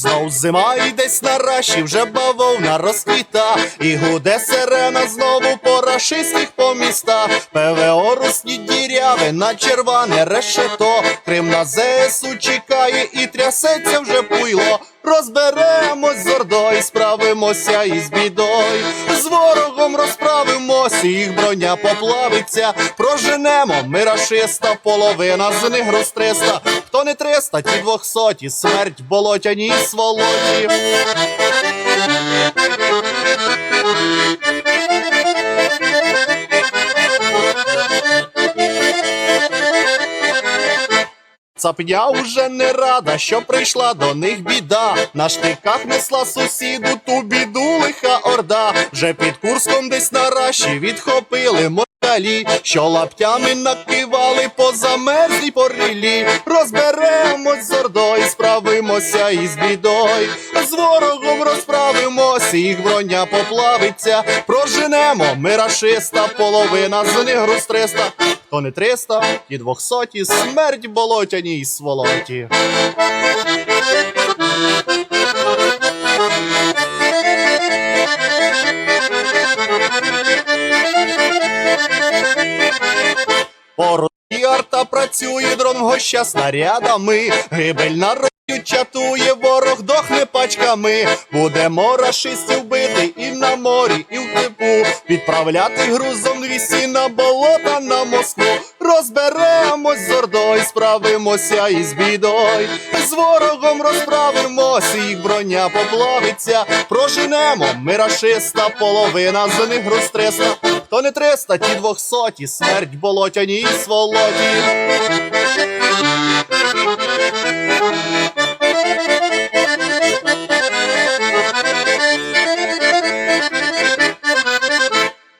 Знов зима і десь на раші вже бавовна розквіта, і гуде сирена знову по рашистських по містах. ПВО русні діряви на червоне решето. Крим на ЗСУ чекає і трясеться вже пуйло. Розберемось з ордою, справимося із бідою. З ворогом розправимося, їх броня поплавиться. Проженемо ми рашиста, половина з них розтриста. Хто не триста, ті двохсоті, смерть болотяні сволоті. Цапня уже не рада, що прийшла до них біда. На штиках несла сусіду ту біду лиха орда. Вже під Курском десь на раші відхопили мордалі, що лаптями накивали по замерзлій порілі. Розберемось з ордою, справимося із бідою. З ворогом розправимося, їх броня поплавиться. Проженемо ми рашиста, половина з них розтриста. То не триста, ті двохсоті, смерть болотяній сволоті. По Росії арта працює дрон гоща снарядами, гибель на рою чатує, ворог дохне пачками. Будемо рашистів бити і на морі, і в типу, відправляти грузом вісі на болота на Москву. Розберемось з ордою, справимося із бідою. З ворогом розправимося, їх броня поплавиться. Проженемо ми рашиста, половина з них розтриста. Хто не триста, ті двохсоті, смерть болотяній сволоті.